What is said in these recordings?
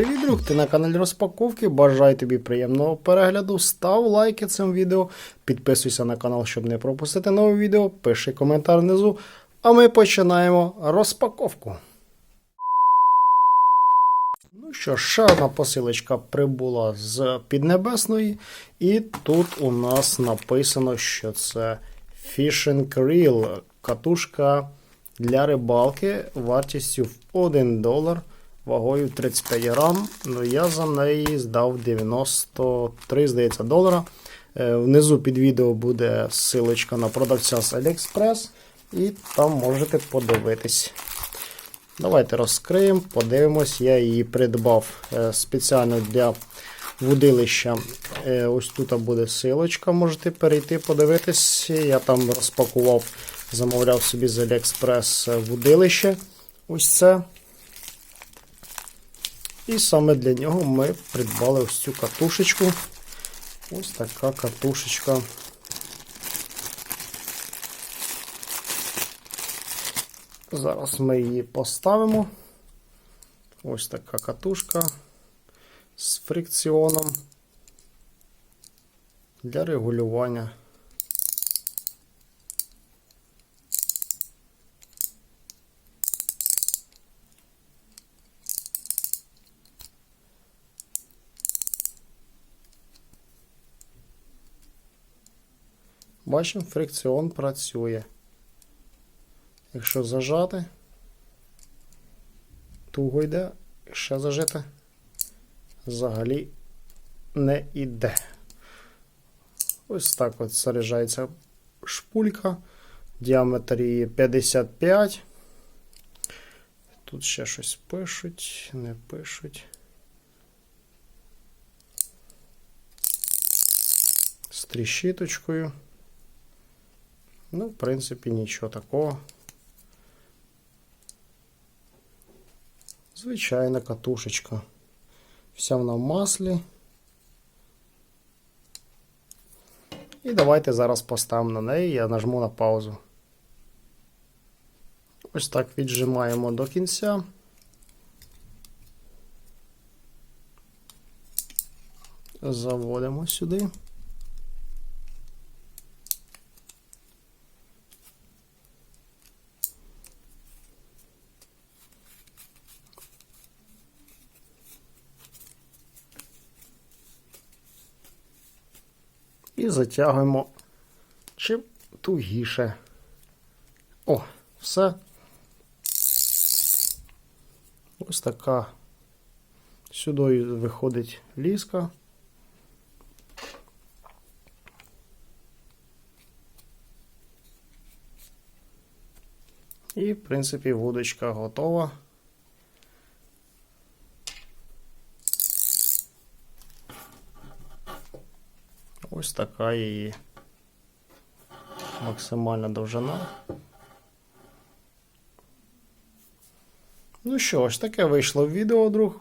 друг, ти на каналі розпаковки. Бажаю тобі приємного перегляду. Став лайки цим відео, підписуйся на канал, щоб не пропустити нове відео. Пиши коментар внизу. А ми починаємо розпаковку. Ну що, ще одна посилочка прибула з Піднебесної, і тут у нас написано, що це Fishing Reel, катушка для рибалки вартістю в 1 долар, вагою 35 грам. Ну, я за неї здав 93, здається, долара. Е, Внизу під відео буде ссылочка на продавця з AliExpress, і там можете подивитись. Давайте розкриємо, подивимось. Я її придбав е, спеціально для вудилища. Е, Ось тут буде силочка, можете перейти, подивитись. Я там розпакував, замовляв собі з AliExpress вудилище. Ось це. І саме для нього ми придбали ось цю катушечку. Ось така катушечка. Зараз ми її поставимо. Ось така катушка з фрикціоном для регулювання. Бачимо, фрикціон працює. Якщо зажати, туго йде, ще зажити взагалі не йде. Ось так от заряджається шпулька. Діаметр її 55. Тут ще щось пишуть, не пишуть. З тріщиточкою. Ну, в принципі, нічого такого. Звичайна катушечка. Вся вона в маслі. І давайте зараз поставимо на неї, я нажму на паузу. Ось так віджимаємо до кінця. Заводимо сюди. І затягуємо чим тугіше. О, все. Ось така сюди виходить ліска. І, в принципі, вудочка готова. Ось така її максимальна довжина. Ну що ж, таке вийшло відео, друг.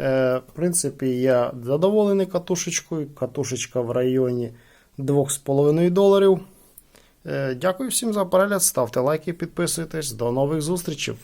Е, В принципі, я задоволений катушечкою. Катушечка в районі 2,5 доларів. Е, Дякую всім за перегляд. Ставте лайки, підписуйтесь. До нових зустрічей.